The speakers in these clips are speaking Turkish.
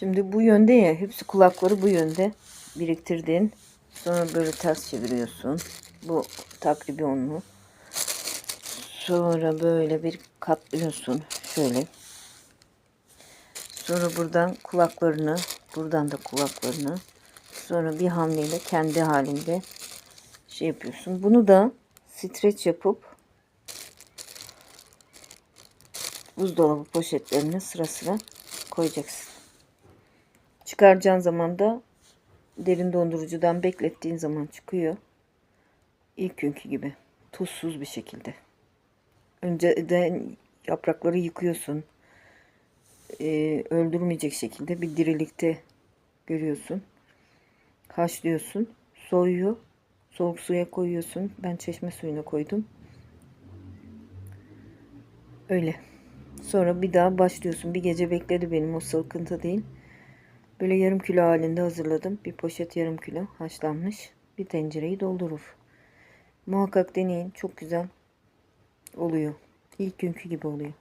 Şimdi bu yönde ya hepsi kulakları bu yönde biriktirdin. Sonra böyle ters çeviriyorsun. Bu takribi onlu. Sonra böyle bir katlıyorsun. Şöyle. Sonra buradan kulaklarını, buradan da kulaklarını. Sonra bir hamleyle kendi halinde şey yapıyorsun. Bunu da streç yapıp buzdolabı poşetlerine sıra sıra koyacaksın. Çıkaracağın zaman da derin dondurucudan beklettiğin zaman çıkıyor. İlk günkü gibi. Tuzsuz bir şekilde. Önceden yaprakları yıkıyorsun. Ee, öldürmeyecek şekilde bir dirilikte görüyorsun. Haşlıyorsun. Soğuyor. Soğuk suya koyuyorsun. Ben çeşme suyuna koydum. Öyle. Sonra bir daha başlıyorsun. Bir gece bekledi benim o sıkıntı değil. Böyle yarım kilo halinde hazırladım. Bir poşet yarım kilo haşlanmış. Bir tencereyi doldurur. Muhakkak deneyin. Çok güzel oluyor. İlk günkü gibi oluyor.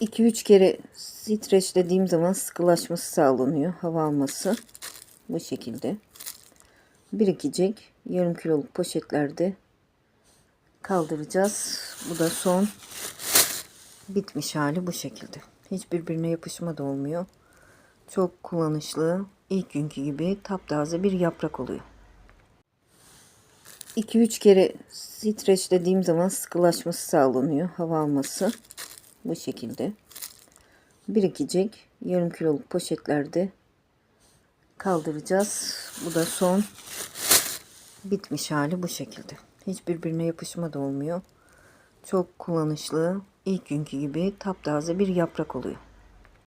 2-3 kere streçlediğim zaman sıkılaşması sağlanıyor. Hava alması. Bu şekilde. Birikecek. Yarım kiloluk poşetlerde kaldıracağız. Bu da son bitmiş hali bu şekilde. Hiç birbirine yapışma da olmuyor. Çok kullanışlı. İlk günkü gibi taptaze bir yaprak oluyor. 2-3 kere streçlediğim zaman sıkılaşması sağlanıyor. Hava alması. Bu şekilde. Birikecek. Yarım kiloluk poşetlerde kaldıracağız. Bu da son bitmiş hali bu şekilde. Hiç birbirine yapışma da olmuyor. Çok kullanışlı. İlk günkü gibi taptaze bir yaprak oluyor.